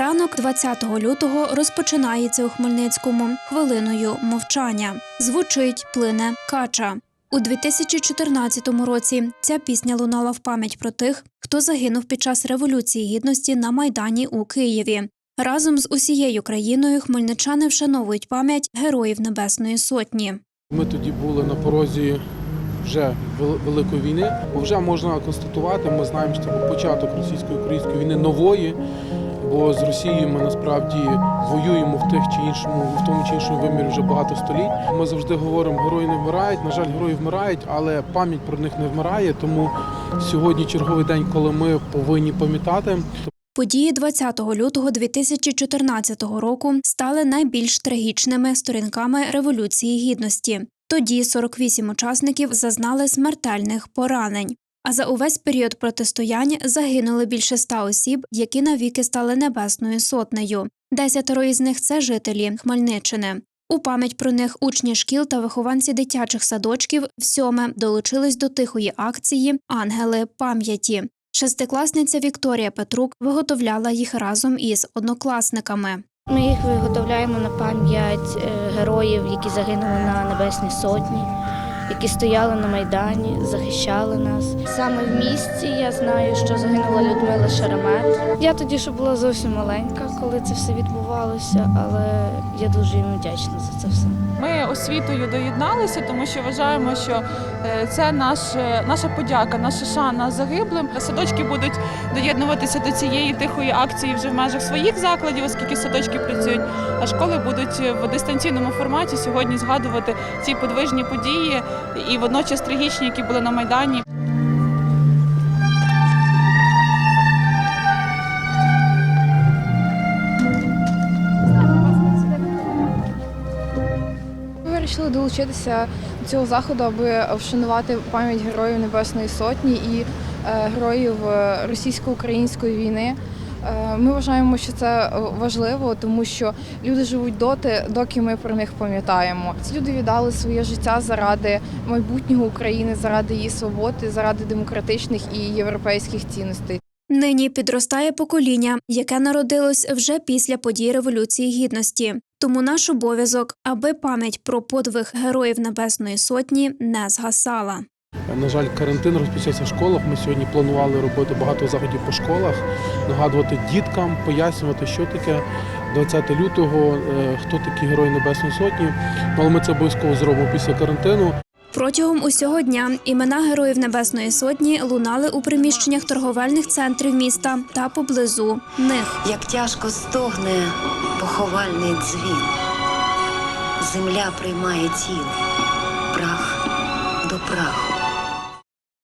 Ранок 20 лютого розпочинається у Хмельницькому хвилиною мовчання. Звучить плине кача. У 2014 році ця пісня лунала в пам'ять про тих, хто загинув під час революції гідності на майдані у Києві. Разом з усією країною хмельничани вшановують пам'ять героїв Небесної Сотні. Ми тоді були на порозі вже великої війни, вже можна констатувати, ми знаємо, що це був початок російсько-української війни нової, бо з Росією ми насправді воюємо в тих чи іншому, в тому чи іншому вимірі вже багато століть. Ми завжди говоримо, герої не вмирають. На жаль, герої вмирають, але пам'ять про них не вмирає. Тому сьогодні черговий день, коли ми повинні пам'ятати. Події 20 лютого 2014 року стали найбільш трагічними сторінками Революції Гідності. Тоді 48 учасників зазнали смертельних поранень. А за увесь період протистоянь загинули більше ста осіб, які навіки стали небесною сотнею. Десятеро із них це жителі Хмельниччини. У пам'ять про них учні шкіл та вихованці дитячих садочків всьоме долучились до тихої акції Ангели пам'яті. Шестикласниця Вікторія Петрук виготовляла їх разом із однокласниками. Ми їх виготовляємо на пам'ять е, героїв, які загинули на Небесній Сотні, які стояли на Майдані, захищали нас. Саме в місті я знаю, що загинула Людмила Шеремет. Я тоді ще була зовсім маленька, коли це все відбувалося, але я дуже їм вдячна за це все. Ми освітою доєдналися, тому що вважаємо, що е, це наш, наша подяка, наша шана загиблим. Садочки будуть доєднуватися до цієї тихої акції вже в межах своїх закладів, оскільки садочки працюють. А школи будуть в дистанційному форматі сьогодні згадувати ці подвижні події і водночас трагічні, які були на майдані. Вирішили долучитися до цього заходу, аби вшанувати пам'ять героїв Небесної Сотні і е, героїв е, російсько-української війни. Е, Ми вважаємо, що це е, важливо, тому що люди живуть доти, доки ми про них пам'ятаємо. Ці люди віддали своє життя заради майбутнього України, заради її свободи, заради демократичних і європейських цінностей. Нині підростає покоління, яке народилось вже після подій Революції Гідності. Тому наш обов'язок, аби пам'ять про подвиг героїв Небесної Сотні не згасала. На жаль, карантин розпочався в школах. Ми сьогодні планували робити багато заходів по школах, нагадувати діткам, пояснювати, що таке 20 лютого, е, хто такі герої Небесної Сотні. Але ми це обов'язково зробимо після карантину. Протягом усього дня імена героїв Небесної Сотні лунали у приміщеннях торговельних центрів міста та поблизу них. як тяжко стогне поховальний дзвін. Земля приймає тіло, прах.